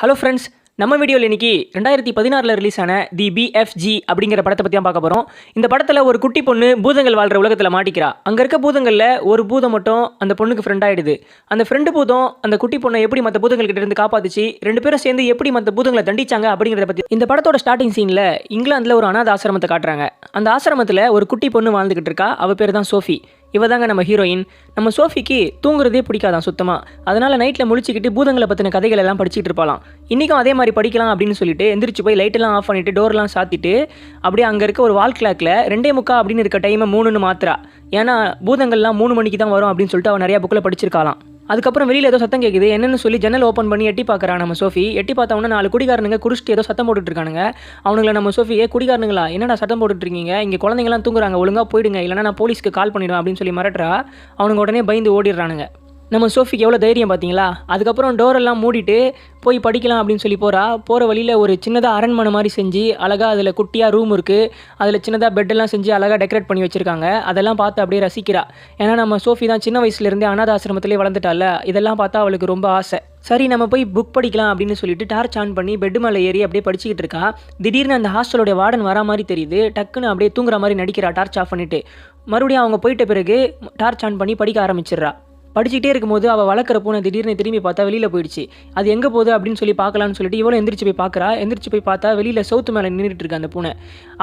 Hello friends நம்ம வீடியோவில் இன்னைக்கு ரெண்டாயிரத்தி பதினாறில் ரிலீஸ் ஆன தி பிஎஃப்ஜி அப்படிங்கிற படத்தை பற்றி தான் பார்க்க போகிறோம் இந்த படத்தில் ஒரு குட்டி பொண்ணு பூதங்கள் வாழ்கிற உலகத்தில் மாட்டிக்கிறா. அங்கே இருக்க பூதங்களில் ஒரு பூதம் மட்டும் அந்த பொண்ணுக்கு ஃப்ரெண்ட் ஆகிடுது அந்த ஃப்ரெண்டு பூதம் அந்த குட்டி பொண்ணை எப்படி மற்ற பூதங்கள்கிட்ட இருந்து காப்பாத்துச்சு? ரெண்டு பேரும் சேர்ந்து எப்படி மற்ற பூதங்களை தண்டிச்சாங்க அப்படிங்கிறத பற்றி இந்த படத்தோட ஸ்டார்டிங் சீனில் இங்கிலாந்தில் ஒரு அனாத ஆசிரமத்தை காட்டுறாங்க. அந்த ஆசிரமத்தில் ஒரு குட்டி பொண்ணு வாழ்ந்துக்கிட்டு இருக்கா. அவள் பேர் தான் சோஃபி. இவ தாங்க நம்ம ஹீரோயின் நம்ம சோஃபிக்கு தூங்குறதே பிடிக்காதான் சுத்தமாக அதனால் நைட்டில் முழிச்சிக்கிட்டு பூதங்களை பற்றின கதைகள் எல்லாம் படிச்சுட்டு இருப்பாளாம். இன்றைக்கும் அதே மாதிரி படிக்கலாம் அப்படின்னு சொல்லிட்டு எந்திரிச்சு போய் லைட்டெல்லாம் ஆஃப் பண்ணிட்டு டோர்லாம் சாத்திட்டு அப்படியே அங்கே இருக்க ஒரு வால் கிளாக்கில் ரெண்டே முக்கா அப்படின்னு இருக்க டைமை மூணுன்னு மாத்திரா ஏன்னா பூதங்கள்லாம் மூணு மணிக்கு தான் வரும் அப்படின்னு சொல்லிட்டு அவன் நிறையா புக்கில் படிச்சிருக்காளாம். அதுக்கப்புறம் வெளியில் ஏதோ சத்தம் கேட்குது என்னன்னு சொல்லி ஜன்னல் ஓப்பன் பண்ணி எட்டி பார்க்குறான் நம்ம சோஃபி. எட்டி பார்த்தவொன்னே நாலு குடிகாரனுங்க குடிச்சிட்டு ஏதோ சத்தம் போட்டுட்டு இருக்காங்க அவனுங்கள நம்ம சோஃபி ஏ குடிகாரனுங்களா என்னடா சத்தம் போட்டுட்டு இருக்கீங்க இங்கே குழந்தைங்களாம் தூங்குறாங்க ஒழுங்காக போயிடுங்க இல்லைனா நான் போலீஸ்க்கு கால் பண்ணிடுவேன் அப்படின்னு சொல்லி மிரட்டுறா. அவனுங்க உடனே பயந்து ஓடிடுறானுங்க. நம்ம சோஃபிக்கு எவ்வளோ தைரியம் பார்த்தீங்களா அதுக்கப்புறம் டோரெல்லாம் மூடிட்டு போய் படிக்கலாம் அப்படின்னு சொல்லி போகிறா போகிற வழியில் ஒரு சின்னதாக அரண்மனை மாதிரி செஞ்சு அழகாக அதில் குட்டியாக ரூம் இருக்குது அதில் சின்னதாக பெட்டெல்லாம் செஞ்சு அழகாக டெக்கரேட் பண்ணி வச்சுருக்காங்க. அதெல்லாம் பார்த்து அப்படியே ரசிக்கிறா. ஏன்னா நம்ம சோஃபி தான் சின்ன வயசுலேருந்தே அனாத ஆசிரமத்திலே வளர்ந்துட்டால இதெல்லாம் பார்த்தா அவளுக்கு ரொம்ப ஆசை. சரி நம்ம போய் புக் படிக்கலாம் அப்படின்னு சொல்லிட்டு டார்ச் ஆன் பண்ணி பெட் மேலே ஏறி அப்படியே படிச்சுக்கிட்டு இருக்கா. திடீர்னு அந்த ஹாஸ்டலோட வார்டன் வரா மாதிரி தெரியுது. டக்குன்னு அப்படியே தூங்குற மாதிரி நடிக்கிறா டார்ச் ஆஃப் பண்ணிட்டு. மறுபடியும் அவங்க போயிட்ட பிறகு டார்ச் ஆன் பண்ணி படிக்க ஆரம்பிச்சிடுறா. படிச்சுட்டே இருக்கும்போது அவள் வளர்க்குற பூனை திடீர்னு திரும்பி பார்த்தா வெளியில் போயிடுச்சு. அது எங்கே போகுது அப்படின்னு சொல்லி பார்க்கலாம்னு சொல்லிட்டு இவ்வளோ எந்திரிச்சு போய் பார்க்குறா. எந்திரிச்சு போய் பார்த்தா வெளியில் சவுத்து மேலே நின்றுட்டு இருக்கு அந்த பூனை.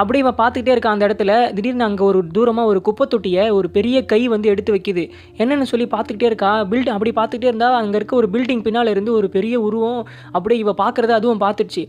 அப்படி இவன் பார்த்துக்கிட்டே இருக்கான் அந்த இடத்துல. திடீர்னு அங்கே ஒரு தூரமாக ஒரு குப்பை தொட்டியை ஒரு பெரிய கை வந்து எடுத்து வைக்குது. என்னென்னு சொல்லி பார்த்துக்கிட்டே இருக்கா. பில்ட் அப்படி பார்த்துக்கிட்டே இருந்தால் அங்கே இருக்க ஒரு பில்டிங் பின்னால் இருந்து ஒரு பெரிய உருவம் அப்படியே இவள் பார்க்குறத அதுவும் பார்த்துடுச்சு.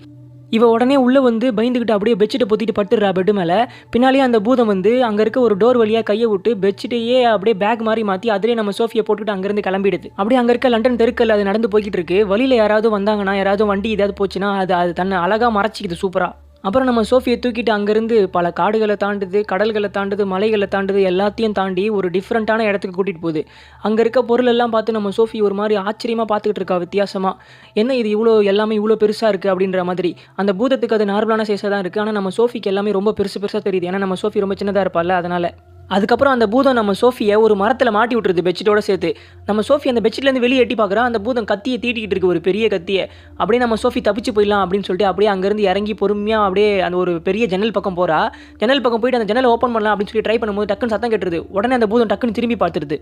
இவ உடனே உள்ளே வந்து பயந்துக்கிட்டு அப்படியே பெட்ஷீட்டை பொத்திட்டு பட்டுடுறா பெட்டு மேலே. பின்னாலேயே அந்த பூதம் வந்து அங்கே இருக்க ஒரு டோர் வழியாக கையை விட்டு பெட்ஷீட்டையே அப்படியே பேக் மாதிரி மாற்றி அதிலே நம்ம சோஃபியை போட்டுக்கிட்டு அங்கேருந்து கிளம்பிடுது. அப்படியே அங்கே இருக்க லண்டன் தெருக்கல் அது நடந்து போய்கிட்டு இருக்கு. வழியில் யாராவது வந்தாங்கன்னா யாராவது வண்டி ஏதாவது போச்சுன்னா அது அது தன்னை அழகாக மறைச்சிக்குது சூப்பராக அப்புறம் நம்ம சோஃபியை தூக்கிட்டு அங்கேருந்து பல காடுகளை தாண்டுது கடல்களை தாண்டுது மலைகளை தாண்டுது எல்லாத்தையும் தாண்டி ஒரு டிஃப்ரெண்ட்டான இடத்துக்கு கூட்டிகிட்டு போகுது. அங்கே இருக்க பொருள் எல்லாம் பார்த்து நம்ம சோஃபி ஒரு மாதிரி ஆச்சரியமாக பார்த்துக்கிட்டு இருக்கா வித்தியாசமாக என்ன இது இவ்வளோ எல்லாமே இவ்வளோ பெருசாக இருக்குது அப்படின்ற மாதிரி. அந்த பூதத்துக்கு அது நார்மலான சைஸாக தான் இருக்குது ஆனால் நம்ம சோஃபிக்கு எல்லாமே ரொம்ப பெருசு பெருசாக தெரியுது. ஏன்னா நம்ம சோஃபி ரொம்ப சின்னதாக இருப்பாள்ல அதனால். அதுக்கப்புறம் அந்த பூதம் நம்ம சோஃபியை ஒரு மரத்தில் மாட்டி விட்டுருது பெட்ஷீட்டோட சேர்த்து. நம்ம சோஃபி அந்த பெட்ஷீட்லேருந்து வெளியே எட்டி பார்க்குறா அந்த பூதம் கத்தியை தீட்டிக்கிட்டு இருக்கு ஒரு பெரிய கத்தியை. அப்படியே நம்ம சோஃபி தப்பிச்சு போயிடலாம் அப்படின்னு சொல்லிட்டு அப்படியே அங்கேருந்து இறங்கி பொறுமையாக அப்படியே அந்த ஒரு பெரிய ஜன்னல் பக்கம் போகிறா ஜன்னல் பக்கம் போயிட்டு அந்த ஜன்னல் ஓப்பன் பண்ணலாம் அப்படின்னு சொல்லி ட்ரை பண்ணும்போது டக்குன்னு சத்தம் கேட்டுருது. உடனே அந்த பூதம் டக்குன்னு திரும்பி பார்த்துருது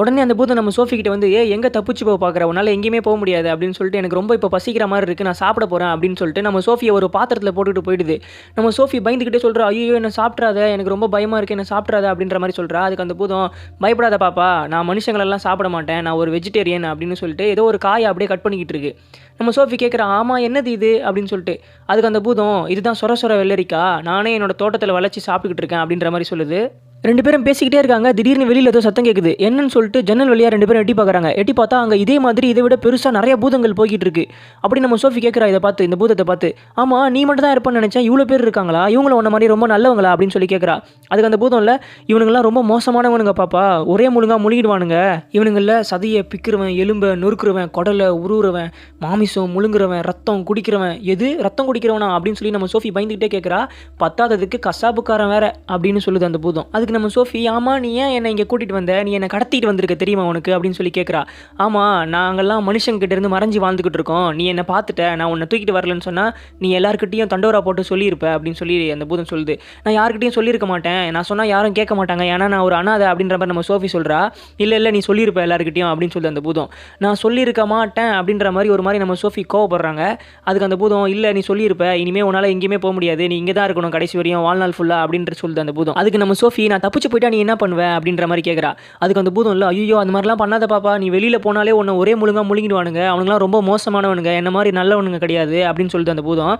உடனே அந்த பூதம் நம்ம சோஃபிக்கிட்ட வந்து ஏ எங்கே தப்பிச்சு போக பார்க்குற உன்னால் எங்கேயுமே போக முடியாது அப்படின்னு சொல்லிட்டு எனக்கு ரொம்ப இப்போ பசிக்கிற மாதிரி இருக்குது நான் சாப்பிட போகிறேன் அப்படின்னு சொல்லிட்டு நம்ம சோஃபியை ஒரு பாத்திரத்தில் போட்டுட்டு போயிடுது. நம்ம சோஃபி பயந்துக்கிட்டே சொல்கிறா ஐயோ என்ன சாப்பிட்றாத எனக்கு ரொம்ப பயமாக இருக்குது என்ன சாப்பிட்றாத அப்படின்ற மாதிரி சொல்கிறா அதுக்கு அந்த பூதம் பயப்படாத பாப்பா நான் மனுஷங்களெல்லாம் சாப்பிட மாட்டேன் நான் ஒரு வெஜிடேரியன் அப்படின்னு சொல்லிட்டு ஏதோ ஒரு காயை அப்படியே கட் பண்ணிக்கிட்டு இருக்கு. நம்ம சோஃபி கேட்குறா ஆமாம் என்னது இது? அப்படின்னு சொல்லிட்டு. அதுக்கு அந்த பூதம் இதுதான் சொர சொர வெள்ளரிக்கா நானே என்னோட தோட்டத்தில் வளைச்சி சாப்பிட்டுக்கிட்டு இருக்கேன் அப்படின்ற மாதிரி சொல்லுது. ரெண்டு பேரும் பேசிக்கிட்டே இருக்காங்க. திடீர்னு வெளியில் ஏதோ சத்தம் கேட்குது என்னன்னு சொல்லிட்டு ஜன்னல் வழியாக ரெண்டு பேரும் எட்டி பார்க்குறாங்க எட்டி பார்த்தா அங்கே இதே மாதிரி இதை விட பெருசாக நிறைய பூதங்கள் போய்கிட்டு இருக்கு. அப்படி நம்ம சோஃபி கேட்குறா இதை பார்த்து இந்த பூதத்தை பார்த்து. ஆமாம் நீ மட்டும் தான் இருப்பான்னு நினச்சேன். இவ்வளோ பேர் இருக்காங்களா? இவங்கள உன்ன மாதிரி ரொம்ப நல்லவங்களா? அப்படின்னு சொல்லி கேட்குறா அதுக்கு அந்த பூதம் இல்லை இவனுங்களாம் ரொம்ப மோசமானவனுங்க பாப்பா. ஒரே முழுங்கா முழுகிடுவானுங்க. இவனுங்களில் சதையை பிக்கிறவன் எலும்பை நொறுக்குறவன் குடலை உருவுறவன் மாமிசம் முழுங்குறவன் ரத்தம் குடிக்கிறவன். எது? ரத்தம் குடிக்கிறவனா? அப்படின்னு சொல்லி நம்ம சோஃபி பயந்துக்கிட்டே கேட்குறா பத்தாததுக்கு கசாப்புக்காரன் வேற அப்படின்னு சொல்லுது அந்த பூதம். அதுக்கு நம்ம சோஃபி ஆமாம் நீ ஏன் என்னை இங்கே கூட்டிகிட்டு வந்த? நீ என்னை கடத்திட்டு வந்திருக்க தெரியுமா உனக்கு? அப்படின்னு சொல்லி கேட்குறா ஆமாம் நாங்கள்லாம் மனுஷங்கிட்டேருந்து மறைஞ்சு வாழ்ந்துக்கிட்டு இருக்கோம். நீ என்னை பார்த்துட்ட. நான் உன்னை தூக்கிட்டு வரலன்னு சொன்னால் நீ எல்லாருக்கிட்டையும் தண்டோரா போட்டு சொல்லியிருப்ப அப்படின்னு சொல்லி அந்த பூதம் சொல்லுது. நான் யாருக்கிட்டையும் சொல்லியிருக்க மாட்டேன். நான் சொன்னால் யாரும் கேட்க மாட்டாங்க. ஏன்னா நான் ஒரு அனாதை அப்படின்ற மாதிரி நம்ம சோஃபி சொல்கிறா இல்லை இல்லை நீ சொல்லியிருப்ப எல்லாருக்கிட்டையும் அப்படின்னு சொல்லுது அந்த பூதம். நான் சொல்லியிருக்க மாட்டேன் அப்படின்ற மாதிரி ஒரு மாதிரி நம்ம சோஃபி கோவப்படுறாங்க. அதுக்கு அந்த பூதம் இல்லை நீ சொல்லியிருப்ப. இனிமேல் உன்னால் எங்கேயுமே போக முடியாது. நீ இங்கே தான் இருக்கணும் கடைசி வரையும். வாழ்நாள் ஃபுல்லாக அப்படின்ற சொல்லுது அந்த பூதம். அதுக்கு நம்ம சோஃபி நான் தப்பிச்சு போயிட்டா நீ என்ன பண்ணுவ அப்படின்ற மாதிரி கேட்குறா அதுக்கு அந்த பூதம் இல்லை ஐயோ அந்த மாதிரிலாம் பண்ணாத பாப்பா. நீ வெளியில் போனாலே உன்னை ஒரே முழுங்கா முழுங்கிடுவானுங்க. அவனுங்களாம் ரொம்ப மோசமானவனுங்க. என்ன மாதிரி நல்லவனுங்க கிடையாது அப்படின்னு சொல்லுது அந்த பூதம்.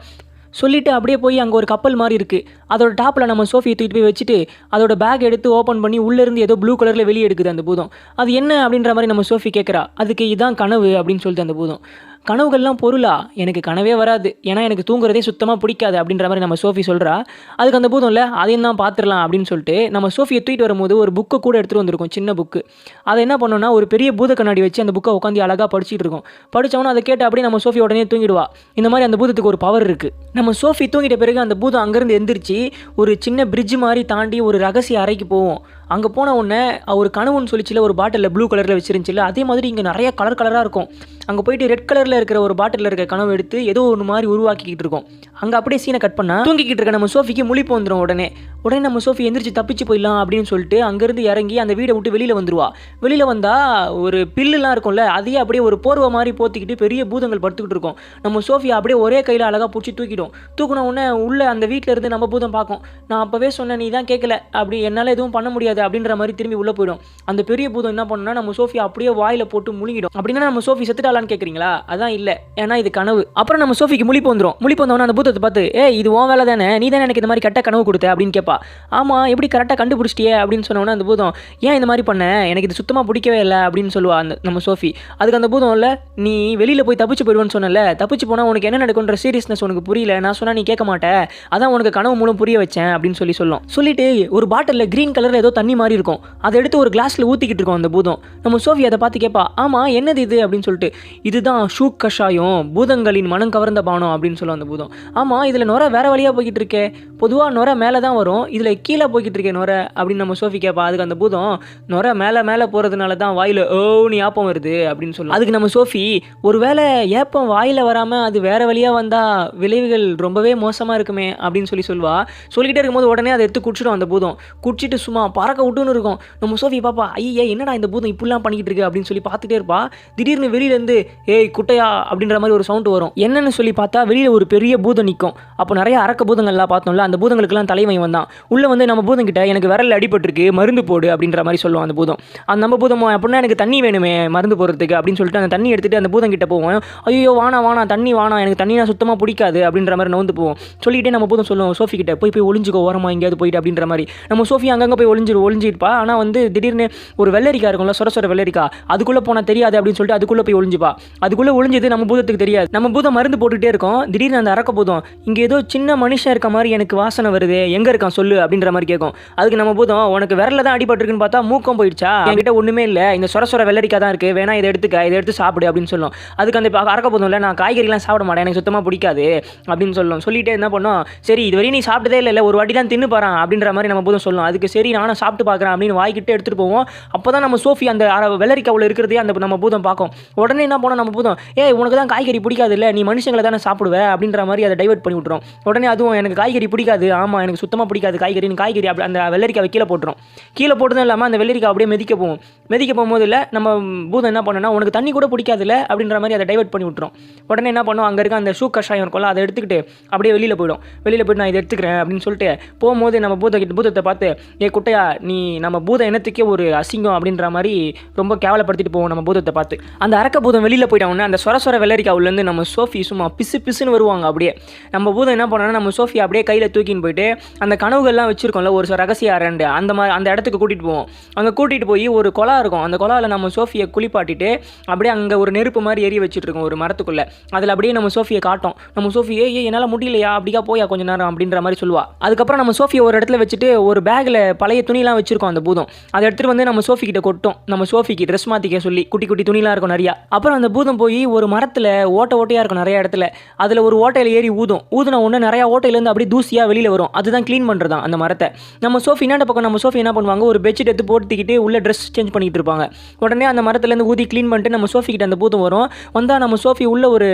சொல்லிவிட்டு அப்படியே போய் அங்கே ஒரு கப்பல் மாதிரி இருக்குது அதோட டாப்பில் நம்ம சோஃபியை தூக்கிட்டு போய் வச்சுட்டு அதோட பேக் எடுத்து ஓப்பன் பண்ணி உள்ளேருந்து ஏதோ ப்ளூ கலரில் வெளியே எடுக்குது அந்த பூதம். அது என்ன அப்படின்ற மாதிரி நம்ம சோஃபி கேட்குறா அதுக்கு இதுதான் கனவு அப்படின்னு சொல்லிட்டு அந்த பூதம். கனவுகள்லாம் பொருளா? எனக்கு கனவே வராது. ஏன்னா எனக்கு தூங்குறதே சுத்தமாக பிடிக்காது அப்படின்ற மாதிரி நம்ம சோஃபி சொல்கிறா அதுக்கு அந்த பூதம் இல்லை அதையும் தான் பார்த்துடலாம் அப்படின்னு சொல்லிட்டு நம்ம சோஃபியை தூக்கிட்டு வரும்போது ஒரு புக்கை கூட எடுத்துகிட்டு வந்திருக்கோம் சின்ன புக்கு அதை என்ன பண்ணோம்னா ஒரு பெரிய பூத கண்ணாடி வச்சு அந்த புக்கை உட்காந்து அழகாக படிச்சுட்டு இருக்கோம். படித்தவொன்னே அதை கேட்டு அப்படியே நம்ம சோஃபி உடனே தூங்கிடுவா. இந்த மாதிரி அந்த பூதத்துக்கு ஒரு பவர் இருக்குது நம்ம சோஃபி தூங்கிட்ட பிறகு அந்த பூதம் அங்கேருந்து எந்திரிச்சு ஒரு சின்ன பிரிட்ஜ் மாதிரி தாண்டி ஒரு ரகசிய அறைக்கு போவோம். அங்கே போன உடனே ஒரு கனவுன்னு சொல்லிச்சுல ஒரு பாட்டிலில் ப்ளூ கலரில் வச்சிருந்துச்சுல அதே மாதிரி இங்கே நிறைய கலர் கலராக இருக்கும். அங்கே போயிட்டு ரெட் கலரில் இருக்கிற ஒரு பாட்டிலில் இருக்க கனவு எடுத்து ஏதோ ஒரு மாதிரி உருவாக்கிக்கிட்டு இருக்கோம். அங்கே அப்படியே சீனை கட் பண்ணால் தூங்கிக்கிட்டு இருக்க நம்ம சோஃபிக்கு முழிப்பு வந்துடும் உடனே. உடனே நம்ம சோஃபி எந்திரிச்சு தப்பிச்சு போயிடலாம் அப்படின்னு சொல்லிட்டு அங்கேருந்து இறங்கி அந்த வீடை விட்டு வெளியில் வந்துருவா. வெளியில் வந்தால் ஒரு பில்லுலாம் இருக்கும்ல அதையே அப்படியே ஒரு போர்வை மாதிரி போத்திக்கிட்டு பெரிய பூதங்கள் படுத்துக்கிட்டு இருக்கும். நம்ம சோஃபியை அப்படியே ஒரே கையில் அழகாக பிடிச்சி தூக்கிடும். தூக்கின உடனே உள்ளே அந்த வீட்டில் இருந்து நம்ம பூதம் பார்க்கும். நான் அப்போவே சொன்னேன் நீ தான் கேட்கல அப்படி என்னால் எதுவும் பண்ண முடியாது. அப்படின்ற மாதிரி திரும்பி உள்ளே போயிடும். அந்த பெரிய பூதம் என்ன பண்ணுன்னா நம்ம சோஃபியா அப்படியே வாயில் போட்டு முழுங்கிடும். அப்படின்னா நம்ம சோஃபி செத்துட்டாலான்னு கேட்குறீங்களா அதான் இல்லை. ஏன்னா இது கனவு. அப்புறம் நம்ம சோஃபிக்கு முழிப்பு வந்துடும் முழிப்பு வந்தவொடனே அந்த பூத்தத்தை பார்த்து ஏ இது உன் வேலை தானே? நீ தானே எனக்கு இந்த மாதிரி கெட்ட கனவு கொடுத்த? அப்படின்னு கேட்பா ஆமாம் எப்படி கரெக்டாக கண்டுபிடிச்சிட்டியே? அப்படின்னு சொன்னோன்னே அந்த பூதம் ஏன் இந்த மாதிரி பண்ண? எனக்கு இது சுத்தமாக பிடிக்கவே இல்லை. அப்படின்னு சொல்லுவா அந்த நம்ம சோஃபி. அதுக்கு அந்த பூதம் இல்லை நீ வெளியில் போய் தப்பிச்சு போயிடுவேன்னு சொன்னல தப்பிச்சு போனால் உனக்கு என்ன நடக்குன்ற சீரியஸ்னஸ் உனக்கு புரியல. நான் சொன்னால் நீ கேட்க மாட்டேன் அதான் உனக்கு கனவு மூலம் புரிய வச்சேன். அப்படின்னு சொல்லி சொல்லும். சொல்லிட்டு ஒரு பாட்டிலில் க்ரீன் கலரில் ஏதோ தண்ணி தண்ணி மாதிரி இருக்கும். அதை எடுத்து ஒரு கிளாஸில் ஊற்றிக்கிட்டு இருக்கோம் அந்த பூதம். நம்ம சோஃபி அதை பார்த்து கேட்பா ஆமாம் என்னது இது? அப்படின்னு சொல்லிட்டு இதுதான் ஷூ கஷாயம் பூதங்களின் மனம் கவர்ந்த பானம் அப்படின்னு சொல்லும் அந்த பூதம். ஆமாம் இதில் நுர வேற வழியாக போய்கிட்டு இருக்கே. பொதுவாக நுர மேலே தான் வரும். இதில் கீழே போய்கிட்டு இருக்கேன் நுர அப்படின்னு நம்ம சோஃபி கேட்பா அதுக்கு அந்த பூதம் நுர மேலே மேலே போகிறதுனால தான் வாயில் ஓன்னு ஏப்பம் வருது அப்படின்னு சொல்லலாம் அதுக்கு நம்ம சோஃபி ஒருவேளை ஏப்பம் வாயில் வராமல் அது வேறு வழியாக வந்தால் விளைவுகள் ரொம்பவே மோசமாக இருக்குமே அப்படின்னு சொல்லி சொல்லுவா. சொல்லிக்கிட்டே இருக்கும்போது உடனே அதை எடுத்து குடிச்சிடும் அந்த பூதம். குடிச்சிட்டு சும்மா பறக்க விட்டுன்னு இருக்கும். நம்ம சோஃபி பாப்பா ஐயே என்னடா இந்த பூதம் இப்படிலாம் பண்ணிக்கிட்டு இருக்கு? அப்படின்னு சொல்லி பார்த்துட்டே இருப்பா. திடீர்னு வெளியிலேருந்து ஏய் குட்டையா? அப்படின்ற மாதிரி ஒரு சவுண்ட் வரும். என்னன்னு சொல்லி பார்த்தா வெளியில் ஒரு பெரிய பூதம் நிற்கும் அப்போ நிறைய அரக்க பூதங்கள்லாம் பார்த்தோம்ல அந்த அந்த பூதங்களுக்கெல்லாம் தலைமை வந்தான் உள்ளே வந்து நம்ம பூதங்கிட்ட எனக்கு விரல் அடிபட்டிருக்கு மருந்து போடு அப்படின்ற மாதிரி சொல்லுவோம் அந்த பூதம். அந்த நம்ம பூதம் அப்படின்னா எனக்கு தண்ணி வேணுமே மருந்து போடுறதுக்கு அப்படின்னு சொல்லிட்டு அந்த தண்ணி எடுத்துட்டு அந்த பூதம் கிட்ட போவோம். ஐயோ வானா வானா தண்ணி வானா எனக்கு தண்ணினா சுத்தமாக பிடிக்காது அப்படின்ற மாதிரி நவுந்து போவோம். சொல்லிக்கிட்டே நம்ம பூதம் சொல்லுவோம் சோஃபி கிட்ட போய் போய் ஒளிஞ்சுக்கோ ஓரமா எங்கேயாவது போயிட்டு அப்படின்ற மாதிரி. நம்ம சோஃபி அங்கங்கே போய் ஒளிஞ்சு ஒளிஞ்சிருப்பா. ஆனால் வந்து திடீர்னு ஒரு வெள்ளரிக்கா இருக்கும்ல சொர சொர வெள்ளரிக்கா அதுக்குள்ளே போனால் தெரியாது அப்படின்னு சொல்லிட்டு அதுக்குள்ளே போய் ஒளிஞ்சுப்பா. அதுக்குள்ளே ஒளிஞ்சது நம்ம பூதத்துக்கு தெரியாது. நம்ம பூதம் மருந்து போட்டுகிட்டே இருக்கோம். திடீர்னு அந்த அறக்க பூதம் இங்கே ஏதோ சின்ன மனுஷன் இருக்க மாதிரி எனக்கு வாசனை வருது எங்கே இருக்கான் சொல்லு அப்படின்ற மாதிரி கேட்கும் அதுக்கு நம்ம பூதம் உனக்கு விரல தான் அடிபட்டுருக்குன்னு பார்த்தா மூக்கம் போயிடுச்சா? என்கிட்ட ஒன்றுமே இல்லை. இந்த சொர சொர வெள்ளரிக்கா தான் இருக்குது வேணா இதை எடுத்துக்க இதை எடுத்து சாப்பிடு அப்படின்னு சொல்லும். அதுக்கு அந்த அறக்க போதும் இல்லை நான் காய்கறிலாம் சாப்பிட மாட்டேன். எனக்கு சுத்தமாக பிடிக்காது அப்படின்னு சொல்லும். சொல்லிட்டு என்ன பண்ணோம்? சரி இது நீ சாப்பிட்டதே இல்லை ஒரு வாட்டி தான் தின்னு பாறான் அப்படின்ற மாதிரி நம்ம பூதம் சொல்லும். அதுக்கு சரி நானும் சாப்பிட்டு பார்க்குறேன் அப்படின்னு வாய்க்கிட்டு எடுத்துகிட்டு போவோம். அப்போ தான் நம்ம சோஃபி அந்த வெள்ளரிக்காவில் இருக்கிறதே அந்த நம்ம பூதம் பார்க்கும். உடனே என்ன பண்ணோம் நம்ம பூதம்? ஏ உனக்கு தான் காய்கறி பிடிக்காது இல்லை நீ மனுஷங்களை தானே சாப்பிடுவ அப்படின்ற மாதிரி அதை டைவர்ட் பண்ணி விட்ரும் உடனே அதுவும் எனக்கு காய்கறி பிடிக்கும் பிடிக்காது. ஆமாம் எனக்கு சுத்தமாக பிடிக்காது. காய்கறி நீ காய்கறி அப்படி அந்த வெள்ளரிக்காவை கீழே போட்டுரும். கீழே போட்டதும் இல்லாமல் அந்த வெள்ளரிக்காய் அப்படியே மிதிக்க போகும். மிதிக்க போகும்போது இல்லை நம்ம பூதம் என்ன பண்ணுன்னா உனக்கு தண்ணி கூட பிடிக்காதுல்ல அப்படின்ற மாதிரி அதை டைவர்ட் பண்ணி விட்ரும் உடனே என்ன பண்ணும்? அங்கே இருக்க அந்த ஷூ கஷாயம் இருக்கும்ல அதை எடுத்துக்கிட்டு அப்படியே வெளியில் போயிடும். வெளியில் போயிட்டு நான் இதை எடுத்துக்கிறேன் அப்படின்னு சொல்லிட்டு போகும்போது நம்ம பூத கிட்ட பூதத்தை பார்த்து ஏ குட்டையா நீ நம்ம பூத இனத்துக்கே ஒரு அசிங்கம் அப்படின்ற மாதிரி ரொம்ப கேவலப்படுத்திட்டு போவோம் நம்ம பூதத்தை பார்த்து. அந்த அரக்க பூதம் வெளியில் போயிட்டவொடனே அந்த சொர சொர வெள்ளரிக்காவுலேருந்து நம்ம சோஃபி சும்மா பிசு பிசுன்னு வருவாங்க அப்படியே. நம்ம பூதம் என்ன பண்ணோன்னா நம்ம சோஃபி அப்படியே கையில் தூக்கின்னு போயிட்டு அந்த கனவுகள்லாம் வச்சுருக்கோம்ல ஒரு ரகசிய அரண்டு அந்த மாதிரி அந்த இடத்துக்கு கூட்டிகிட்டு போவோம். அங்கே கூட்டிகிட்டு போய் ஒரு குளம் இருக்கும். அந்த குழாவில் நம்ம சோஃபியை குளிப்பாட்டிட்டு அப்படியே அங்கே ஒரு நெருப்பு மாதிரி எரிய வச்சுட்ருக்கோம் ஒரு மரத்துக்குள்ளே. அதில் அப்படியே நம்ம சோஃபியை காட்டும். நம்ம சோஃபியை ஏ என்னால் முடியலையா? அப்படிக்கா போயா கொஞ்ச நேரம் அப்படின்ற மாதிரி சொல்லுவா. அதுக்கப்புறம் நம்ம சோஃபியை ஒரு இடத்துல வச்சுட்டு ஒரு பேக்கில் பழைய துணிலாம் வச்சுருக்கோம் அந்த பூதம். அதை எடுத்துகிட்டு வந்து நம்ம சோஃபி கிட்ட கொட்டும். நம்ம சோஃபிக்கு ட்ரெஸ் மாற்றிக்க சொல்லி குட்டி குட்டி துணிலாம் இருக்கும் நிறையா. அப்புறம் அந்த பூதம் போய் ஒரு மரத்தில் ஓட்டை ஓட்டையாக இருக்கும் நிறைய இடத்துல. அதில் ஒரு ஓட்டையில் ஏறி ஊதும். ஊதுன உடனே நிறையா ஓட்டையிலேருந்து அப்படியே தூசியாக வெளியில் வரும். அதுதான் க்ளீன் பண்ணுறது அந்த மரத்தை. நம்ம சோஃபி என்னண்ட பக்கம் நம்ம சோஃபி என்ன பண்ணுவாங்க? ஒரு பெட்ஷீட் எடுத்து போட்டுக்கிட்டு உள்ள ட்ரெஸ் சேஞ்ச் பண்ணிகிட்டு இருப்பாங்க. உடனே அந்த மரத்துலேருந்து ஊதி க்ளீன் பண்ணிட்டு நம்ம சோஃபி கிட்ட அந்த பூதம் வரும். வந்தால் நம்ம சோஃபி உள்ள ஒரு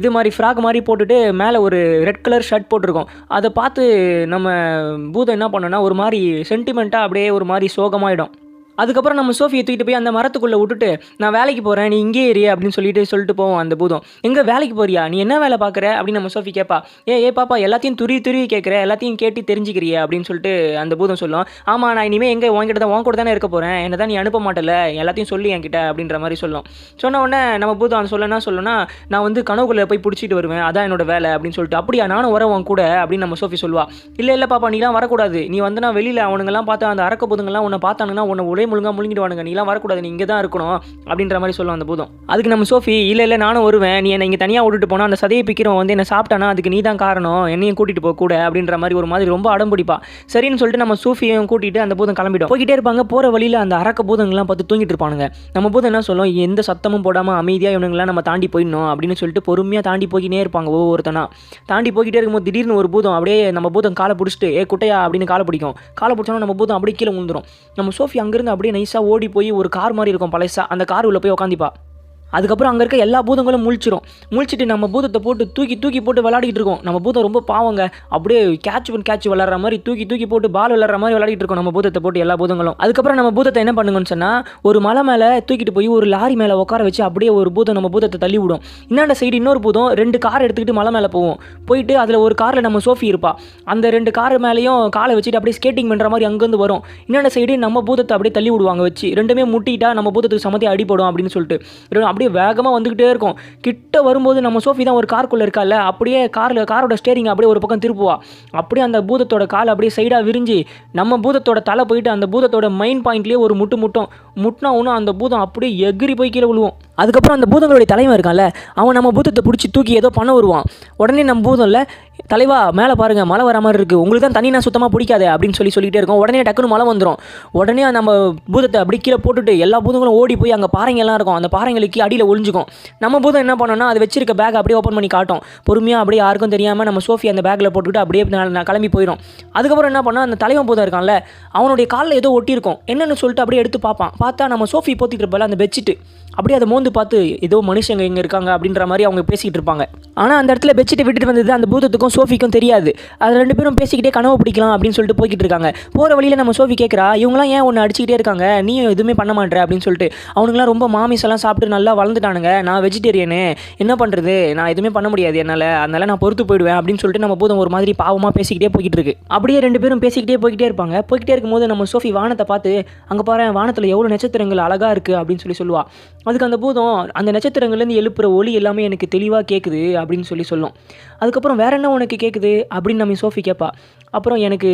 இது மாதிரி ஃப்ராக் மாதிரி போட்டுட்டு மேலே ஒரு ரெட் கலர் ஷர்ட் போட்டிருக்கோம். அதை பார்த்து நம்ம பூதம் என்ன பண்ணோன்னா ஒரு மாதிரி சென்டிமெண்ட்டாக அப்படியே ஒரு மாதிரி சோகமாயிடும். அதுக்கப்புறம் நம்ம சோஃபியை தூக்கிட்டு போய் அந்த மரத்துக்குள்ளே விட்டுட்டு நான் வேலைக்கு போகிறேன் நீ இங்கே ஏறி அப்படின்னு சொல்லிட்டு சொல்லிட்டு போவோம் அந்த பூதம். எங்கே வேலைக்கு போறியா? நீ என்ன வேலை பார்க்குற? அப்படின்னு நம்ம சோஃபி கேட்பா. ஏ ஏ பாப்பா எல்லாத்தையும் துருவி துருவி கேட்குற எல்லாத்தையும் கேட்டு தெரிஞ்சுக்கிறிய அப்படின்னு சொல்லிட்டு அந்த பூதம் சொல்லும். ஆமாம் நான் இனிமேல் எங்கே உங்ககிட்ட தான் உன் கூட தானே இருக்க போகிறேன் என்ன தான் நீ அனுப்ப மாட்டல எல்லாத்தையும் சொல்லி என்கிட்ட அப்படின்ற மாதிரி சொல்லும். சொன்ன உடனே நம்ம பூதம் அந்த சொல்லனா சொல்லணும்னா நான் வந்து கனவுக்குள்ளே போய் பிடிச்சிட்டு வருவேன் அதான் என்னோட வேலை அப்படின்னு சொல்லிட்டு அப்படியா நானும் வரேன் உன் கூட அப்படின்னு நம்ம சோஃபி சொல்லுவா. இல்லை இல்லை பாப்பா நீலாம் வரக்கூடாது. நீ வந்து நான் வெளியில் அவனுங்கெல்லாம் பார்த்து அந்த அரக்க பூதங்கள்லாம் உன்னை பார்த்தானுங்கன்னா உன்னை ஒரே முழுங்கா முழுங்கிடுவானுங்க. நீலாம் வரக்கூடாது நீ இங்கே தான் இருக்கணும் அப்படின்ற மாதிரி சொல்லும் அந்த பூதம். அதுக்கு நம்ம சோஃபி இல்லை இல்லை நானும் வருவேன். நீ என்னை இங்கே தனியாக விட்டுட்டு போனால் அந்த சதையை பிக்கிறவன் வந்து என்ன சாப்பிட்டானா அதுக்கு நீ தான் காரணம். என்னையும் கூட்டிகிட்டு போக கூட அப்படின்ற மாதிரி ஒரு மாதிரி ரொம்ப அடம்பிடிப்பா சரின்னு சொல்லிட்டு நம்ம சூஃபியையும் கூட்டிட்டு அந்த பூதம் கிளம்பிடும். போய்கிட்டே இருப்பாங்க. போகிற வழியில் அந்த அரக்க பூதங்கள்லாம் பார்த்து தூங்கிட்டு இருப்பானுங்க. நம்ம பூதம் என்ன சொல்லும்? எந்த சத்தமும் போடாமல் அமைதியாக இவனுங்களாம் நம்ம தாண்டி போயிடணும் அப்படின்னு சொல்லிட்டு பொறுமையாக தாண்டி போய்கிட்டே இருப்பாங்க ஒவ்வொருத்தனா. தாண்டி போய்கிட்டே இருக்கும்போது திடீர்னு ஒரு பூதம் அப்படியே நம்ம பூதம் காலை பிடிச்சிட்டு ஏ குட்டையா அப்படின்னு காலை பிடிக்கும். காலை பிடிச்சோன்னா நம்ம பூதம் அப்படியே கீழே விழுந்துரும். நம்ம சோஃபி அங்கேருந்து அப்படியே நைஸாக ஓடி போய் ஒரு கார் மாதிரி இருக்கும் பழசா. அந்த கார் உள்ள போய் உட்காந்திப்பா அதுக்கப்புறம் அங்கே இருக்க எல்லா பூதங்களும் முழிச்சிரும். முழிச்சிட்டு நம்ம பூதத்தை போட்டு தூக்கி தூக்கி போட்டு விளையாடிட்டு இருக்கோம். நம்ம பூதம் ரொம்ப பாவங்க. அப்படியே கேட்ச் பண்ணி கேட்ச் விளாட்ற மாதிரி தூக்கி தூக்கி போட்டு பால் விளாட்ற மாதிரி விளாடிட்டு இருக்கோம் நம்ம பூதத்தை போட்டு எல்லா பூதங்களும். அதுக்கப்புறம் நம்ம பூதத்தை என்ன பண்ணுங்கன்னு சொன்னால் ஒரு மலை மேலே தூக்கிட்டு போய் ஒரு லாரி மேலே உட்கார வச்சு அப்படியே ஒரு பூதம் நம்ம பூதத்தை தள்ளி விடும். இன்னாண்ட சைடு இன்னொரு பூதம் ரெண்டு கார் எடுத்துக்கிட்டு மலை மேலே போவோம் போயிட்டு அதில் ஒரு காரில் நம்ம சோஃபி இருப்பா. அந்த ரெண்டு கார் மேலேயும் காலை வச்சுட்டு அப்படியே ஸ்கேட்டிங் பண்ணுற மாதிரி அங்கேருந்து வரும். இன்னாண்ட சைடு நம்ம பூதத்தை அப்படியே தள்ளி விடுவாங்க வச்சு. ரெண்டுமே முட்டிட்டா நம்ம பூதத்துக்கு சமத்தி அடிப்படும் அப்படின்னு சொல்லிட்டு. அப்படியே வேகமாக வந்துக்கிட்டே இருக்கும். கிட்ட வரும்போது நம்ம சோஃபி தான் ஒரு காருக்குள்ளே இருக்கால அப்படியே காரில் காரோட ஸ்டேரிங் அப்படியே ஒரு பக்கம் திருப்புவா. அப்படியே அந்த பூதத்தோட கால் அப்படியே சைடாக விரிஞ்சு நம்ம பூதத்தோட தலை போயிட்டு அந்த பூதத்தோட மெயின் பாயிண்ட்லேயே ஒரு முட்டு முட்டும். முட்டினா ஒன்று அந்த பூதம் அப்படியே எகிரி போய் கீழே விழுவோம். அதுக்கப்புறம் அந்த பூதங்களுடைய தலைவன் இருக்கான்ல அவன் நம்ம பூதத்தை பிடிச்சி தூக்கி ஏதோ பண்ண வருவான். உடனே நம்ம பூதம் இல்லை தலைவா மேலே பாருங்கள் மழை வர மாதிரி இருக்குது உங்களுக்கு தான் தண்ணி நான் சுத்தமாக பிடிக்காது அப்படின்னு சொல்லி சொல்லிகிட்டே இருக்கோம். உடனே டக்குன்னு மழை வந்துடும் உடனே நம்ம பூதத்தை அப்படி கீழே போட்டுட்டு எல்லா பூதங்களும் ஓடி போய் அங்கே பாறைங்கெல்லாம் இருக்கும். அந்த பாறைங்களுக்கு அடியில் ஒளிஞ்சுக்கும். நம்ம பூதம் என்ன பண்ணோம்னா அது வச்சிருக்க பேக் அப்படியே ஓப்பன் பண்ணி காட்டும். பொறுமையாக அப்படியே யாருக்கும் தெரியாமல் நம்ம சோஃபி அந்த பேக்கில் போட்டுக்கிட்டு அப்படியே நான் கிளம்பி போயிடும் அதுக்கப்புறம் என்ன பண்ணால் அந்த தலைவன் பூதம் இருக்கான்ல அவனுடைய காலில் ஏதோ ஒட்டியிருக்கும். என்னென்னு சொல்லிட்டு அப்படியே எடுத்து பார்ப்பான். பார்த்தா நம்ம சோஃபி போத்திட்டு போல அந்த பெட்ஷீட்டு அப்படியே அதை மோந்து பார்த்து ஏதோ மனுஷங்க இங்கே இருக்காங்க அப்படின்ற மாதிரி அவங்க பேசிக்கிட்டு இருப்பாங்க. ஆனால் அந்த இடத்துல பெட்ஷீட்டை விட்டுட்டு வந்தது அந்த பூதத்துக்கும் சோஃபிக்கும் தெரியாது. அது ரெண்டு பேரும் பேசிக்கிட்டே கனவு பிடிக்கலாம் அப்படின்னு சொல்லிட்டு போய்கிட்டு இருக்காங்க. போகிற வழியில் நம்ம சோஃபி கேட்குறா இவங்களாம் ஏன் ஒன்று அடிச்சுக்கிட்டே இருக்காங்க? நீயும் எதுவுமே பண்ண மாட்டேற அப்படின்னு சொல்லிட்டு அவனுங்களாம் ரொம்ப மாமிசெல்லாம் சாப்பிட்டு நல்லா வளர்ந்துட்டானுங்க. நான் வெஜிடேரியனு என்ன பண்ணுறது நான் எதுவுமே பண்ண முடியாது என்னால். அதனால் நான் பொறுத்து போயிடுவேன் அப்படின்னு சொல்லிட்டு நம்ம பூதம் ஒரு மாதிரி பாவமாக பேசிக்கிட்டே போய்கிட்டு இருக்கு. அப்படியே ரெண்டு பேரும் பேசிக்கிட்டே போய்கிட்டே இருப்பாங்க. போய்கிட்டே இருக்கும்போது நம்ம சோஃபி வானத்தை பார்த்து அங்கே பாரு வானத்தில் எவ்வளோ நட்சத்திரங்கள் அழகாக இருக்குது அப்படின்னு சொல்லி சொல்லுவா. அதுக்கு அந்த பூதம் அந்த நட்சத்திரங்கள்லேருந்து எழுப்புற ஒளி எல்லாமே எனக்கு தெளிவாக கேட்குது அப்படின்னு சொல்லி சொல்லும். அதுக்கப்புறம் வேற என்ன உனக்கு கேட்குது அப்படின்னு நம்ம சோஃபி கேட்பா அப்புறம் எனக்கு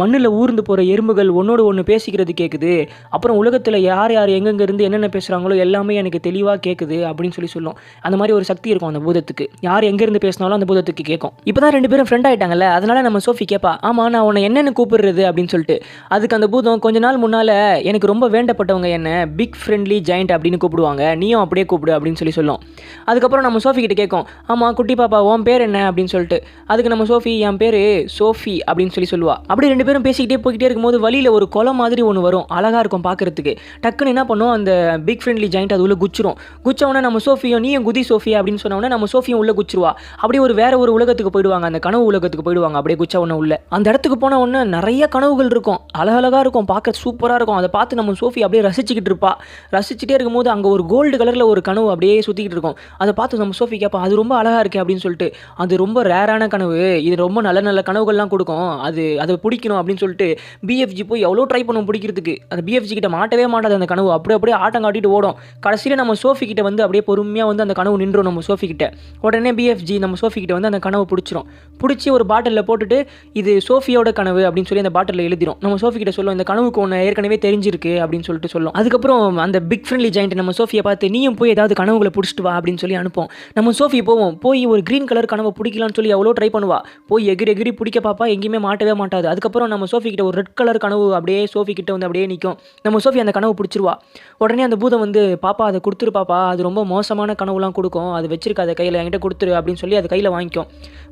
மண்ணில் ஊர்ந்து போகிற எறும்புகள் ஒன்றோடு ஒன்று பேசிக்கிறது கேட்குது அப்புறம் உலகத்தில் யார் யார் எங்கெங்கேருந்து என்னென்ன பேசுகிறாங்களோ எல்லாமே எனக்கு தெளிவாக கேட்குது அப்படின்னு சொல்லி சொல்லும். அந்த மாதிரி ஒரு சக்தி இருக்கும் அந்த பூதத்துக்கு. யார் எங்கேருந்து பேசினாலும் அந்த பூதத்துக்கு கேட்கும் இப்போ தான் ரெண்டு பேரும் ஃப்ரெண்ட் ஆகிட்டாங்கல்ல அதனால நம்ம சோஃபி கேட்பா ஆமாம் நான் உன்னை என்னென்னு கூப்பிடுறது? அப்படின்னு சொல்லிட்டு. அதுக்கு அந்த பூதம் கொஞ்ச நாள் முன்னால் எனக்கு ரொம்ப வேண்டப்பட்டவங்க என்ன? பிக் ஃப்ரெண்ட்லி ஜாயிண்ட் அப்படின்னு கூப்பிடுவாங்க. கூப்பிடுவாங்க நீயும் அப்படியே கூப்பிடு அப்படின்னு சொல்லி சொல்லும். அதுக்கப்புறம் நம்ம சோஃபி கிட்ட கேட்கும். ஆமாம் குட்டி பாப்பா உன் பேர் என்ன? அப்படின்னு சொல்லிட்டு. அதுக்கு நம்ம சோஃபி என் பேர் சோஃபி அப்படின்னு சொல்லி சொல்லுவா. அப்படி ரெண்டு பேரும் பேசிக்கிட்டே போய்கிட்டே இருக்கும்போது வழியில் ஒரு குளம் மாதிரி ஒன்று வரும். அழகாக இருக்கும் பார்க்குறதுக்கு டக்குன்னு என்ன பண்ணும்? அந்த பிக் ஃப்ரெண்ட்லி ஜாயிண்ட் அது உள்ள குச்சிரும். குச்சவொடனே நம்ம சோஃபியும் நீயும் குதி சோஃபி அப்படின்னு சொன்னோடனே நம்ம சோஃபியும் உள்ளே குச்சிருவா. அப்படியே ஒரு வேற ஒரு உலகத்துக்கு போயிடுவாங்க. அந்த கனவு உலகத்துக்கு போயிடுவாங்க. அப்படியே குச்ச ஒன்று உள்ள. அந்த இடத்துக்கு போன உடனே நிறைய கனவுகள் இருக்கும். அழகழகாக இருக்கும். பார்க்க சூப்பராக இருக்கும். அதை பார்த்து நம்ம சோஃபி அப்படியே ரசிச்சுக்கிட்டு இருப்பா. ரசிச்சுட்டே இருக்கும்போது அங்கே ஒரு கோல்டு கலரில் ஒரு கனவு அப்படியே சுற்றிக்கிட்டு இருக்கும். அதை பார்த்து நம்ம சோஃபி கேட்பா அது ரொம்ப அழகாக இருக்கே அப்படின்னு சொல்லிட்டு அது ரொம்ப ரேரான கனவு. இது ரொம்ப நல்ல நல்ல கனவுகள்லாம் கொடுக்கும். அது அதை பிடிக்கணும் அப்படின்னு சொல்லிட்டு பிஎஃப்ஜி போய் எவ்வளோ ட்ரை பண்ணும் பிடிக்கிறதுக்கு. அந்த பிஎஃப்ஜி கிட்ட மாட்டவே மாட்டாது அந்த கனவு. அப்படியே அப்படியே ஆட்டம் காட்டிட்டு ஓடும். கடைசியில் நம்ம சோஃபி கிட்ட வந்து அப்படியே பொறுமையாக வந்து அந்த கனவு நின்றோம் நம்ம சோஃபி கிட்ட. உடனே பிஎஃப்ஜி நம்ம சோஃபி கிட்ட வந்து அந்த கனவு பிடிச்சிரும். பிடிச்சி ஒரு பாட்டிலில் போட்டுட்டு இது சோஃபியோட கனவு அப்படின்னு சொல்லி அந்த பாட்டிலில் எழுதிரும். நம்ம சோஃபி கிட்ட சொல்லும் இந்த கனவுக்கு ஒன்று ஏற்கனவே தெரிஞ்சிருக்கு அப்படின்னு சொல்லிட்டு சொல்லும். அதுக்கப்புறம் அந்த பிக் ஃப்ரெண்ட்லி ஜாயிண்ட் நம்ம சோஃபியை பார்த்து நீயும் போய் ஏதாவது கனவுகளை பிடிச்சிட்டு வா அப்படின்னு சொல்லி அனுப்போம். நம்ம சோஃபி போவோம். போய் ஒரு க்ரீன் கலர் கனவை பிடிக்கலாம்னு சொல்லி எவ்வளோ ட்ரை பண்ணுவா? போய் எகிரி எகிரி பிடிக்க பாப்பா எங்கேயுமே மாட்டவே மாட்டாது. அதுக்கப்புறம் நம்ம சோஃபி கிட்ட ஒரு ரெட் கலர் கனவு அப்படியே சோஃபி கிட்ட வந்து அப்படியே நிற்கும் நம்ம சோஃபி அந்த கனவு பிடிச்சிருவா. உடனே அந்த பூதம் வந்து பாப்பா அதை கொடுத்துரு பாப்பா. அது ரொம்ப மோசமான கனவுலாம் கொடுக்கும். அது வச்சிருக்காத கையில் என்கிட்ட கொடுத்துரு அப்படின்னு சொல்லி அதை கையில் வாங்கிக்கும்.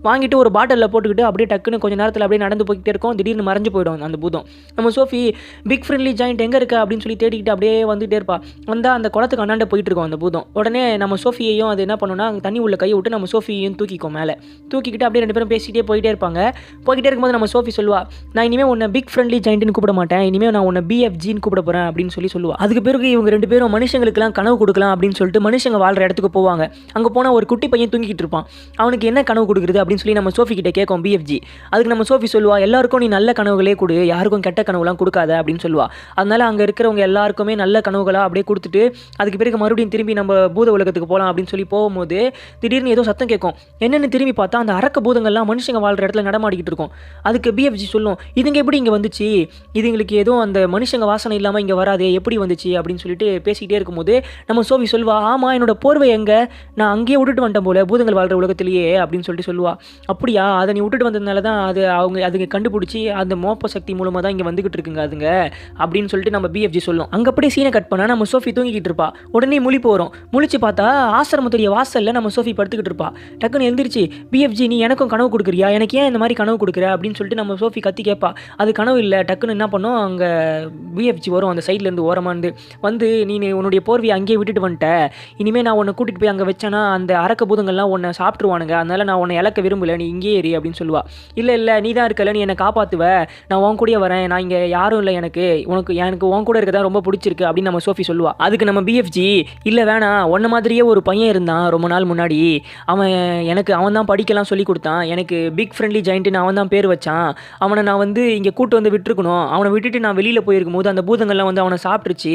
வாங்கிட்டு ஒரு பாட்டிலில் போட்டுக்கிட்டு அப்படியே டக்குன்னு கொஞ்ச நேரத்தில் அப்படியே நடந்து போய்கிட்டே இருக்கும். திடீர்னு மறைஞ்சு போயிடும் அந்த பூதம். நம்ம சோஃபி பிக் ஃப்ரெண்ட்லி ஜாயிண்ட் எங்கே இருக்கு? அப்படின்னு சொல்லி தேடிக்கிட்டு அப்படியே வந்துகிட்டே இருப்பா. வந்தால் அந்த குளத்துக்கு அண்ணாண்ட போயிட்டு இருக்கோம் அந்த பூதம். உடனே நம்ம சோஃபியையும் அது என்ன பண்ணுன்னா அங்கே தண்ணி உள்ள கையை விட்டு நம்ம சோஃபியையும் தூக்கிக்கும் மேலே. தூக்கிக்கிட்டு அப்படியே ரெண்டு பேரும் பேசிக்கிட்டே போயிட்டே இருப்பாங்க. போய்கிட்டே இருக்கும்போது நம்ம சோஃபி சொல்லுவா நான் இனிமேல் உன்னை பிக் ஃப்ரெண்ட்லி ஜாயிண்ட்னு கூப்பிட மாட்டேன். இனிமேல் நான் உன்னை பிஎஃப்ஜின்னு கூப்பிட போகிறேன் அப்படின்னு சொல்லி சொல்லுவா. அதுக்கு பிறகு இவங்க ரெண்டு பேரும் மனுஷங்களுக்குலாம் கனவு கொடுக்கலாம் அப்படின்னு சொல்லிட்டு மனுஷங்க வாழ்கிற இடத்துக்கு போவாங்க. அங்கே போனால் ஒரு குட்டி பையன் தூங்கிக்கிட்டு இருப்பான். அவனுக்கு என்ன கனவு கொடுக்குறது அப்படின்னு சொல்லி நம்ம சோஃபி கிட்டே கேட்கும் பிஎஃப்ஜி அதுக்கு நம்ம சோஃபி சொல்லுவா எல்லாருக்கும் நீ நல்ல கனவுகளே கொடு. யாருக்கும் கெட்ட கனவுலாம் கொடுக்காத அப்படின்னு சொல்லுவா. அதனால அங்கே இருக்கிறவங்க எல்லாருக்குமே நல்ல கனவுகளாக அப்படியே கொடுத்துட்டு அதுக்கு பிறகு மறுபடியும் திரும்பி நம்ம பூத உலகத்துக்கு போகலாம் அப்படின்னு சொல்லி போகும்போது திடீர்னு ஏதோ சத்தம் கேட்கும். என்னென்னு திரும்பி பார்த்தா அந்த அரக்க பூதங்கள்லாம் மனுஷங்க வாழ்கிற இடத்துல நடமாடிக்கிட்டு இருக்கும். அதுக்கு பிஎஃப்ஜி சொல்லும் இதுங்க எப்படி இங்கே வந்துச்சு? இதுங்களுக்கு ஏதோ அந்த மனுஷங்க வாசனை இல்லாமல் இங்கே வராதே எப்படி வந்துச்சு? அப்படின்னு சொல்லிட்டு பேசிக்கிட்டே இருக்கும்போது நம்ம சோஃபி சொல்வா ஆமாம் என்னோட போர்வை எங்கே? நான் அங்கேயே விட்டுட்டு வந்துட்டேன் போல பூதங்கள் வாழ்கிற உலகத்திலேயே அப்படின்னு சொல்லிட்டு சொல்லுவா. அப்படியா? அதை நீ விட்டுட்டு வந்ததுனால தான் அது அவங்க அதுங்க கண்டுபிடிச்சி அந்த மோப்ப சக்தி மூலமாக தான் இங்கே வந்துக்கிட்டு இருக்குங்க அதுங்க அப்படின்னு சொல்லிட்டு நம்ம பிஎஃப்ஜி சொல்லும். அங்கே அப்படியே சீனை கட் பண்ணால் நம்ம சோஃபி தூங்கிக்கிட்டு இருப்பா. உடனே முழிப்பு வரும் முழிச்சு பார்த்தா ஆசிரமத்துடைய வாசலில் நம்ம சோஃபி படுத்துக்கிட்டு இருப்பா. டக்குன்னு எழுந்திரிச்சு பிஎஃப்ஜி நீ எனக்கும் கனவு கொடுக்குறியா? எனக்கு ஏன் இந்த மாதிரி கனவு கொடுக்குற? அப்படின்னு சொல்லிட்டு நம்ம சோஃபி கத்தி கேட்பா அது கனவு இல்லை. டக்குன்னு என்ன பண்ணோம்? அங்கே பிஎஃப்ஜி வரும். அந்த சைட்லேருந்து ஓரமாந்து வந்து நீ உன்னுடைய போர்வையை அங்கேயே விட்டுட்டு வந்துட்ட இனிமேல் நான் உன்னை கூட்டிகிட்டு போய் அங்கே வச்சேன்னா அந்த அரக்க பூதங்கள்லாம் உன்னை சாப்பிட்ருவானுங்க அதனால் நான் உன்னை இழக்க விரும்பல. நீ இங்கேயே ஏறி அப்படின்னு சொல்லுவா. இல்லை இல்லை. நீ தான் இருக்கல. நீ என்னை காப்பாற்றுவ நான் உன் கூடயே வரேன். நான் இங்கே யாரும் இல்லை எனக்கு. உனக்கு எனக்கு உன் கூட இருக்கதான் ரொம்ப பிடிச்சிருக்கு அப்படின்னு நம்ம சோஃபி சொல்லுவா. அதுக்கு நம்ம பிஎஃப்ஜி இல்லை வேணாம் ஒன்ன மாதிரியே ஒரு பையன் இருந்தான் ரொம்ப நாள் முன்னாடி. அவன் எனக்கு அவன் தான் படிக்கலாம் சொல்லி கொடுத்தான். எனக்கு பிக் ஃப்ரெண்ட்லி ஜாயிண்ட்டுன்னு அவன் தான் பேர் வச்சான். அவனை நான் வந்து இங்கே கூட்டு வந்து விட்டுருக்கணும். அவனை விட்டுட்டு நான் வெளியில் போயிருக்கும் போது அந்த பூதங்கள்லாம் வந்து அவனை சாப்பிட்டுருச்சு.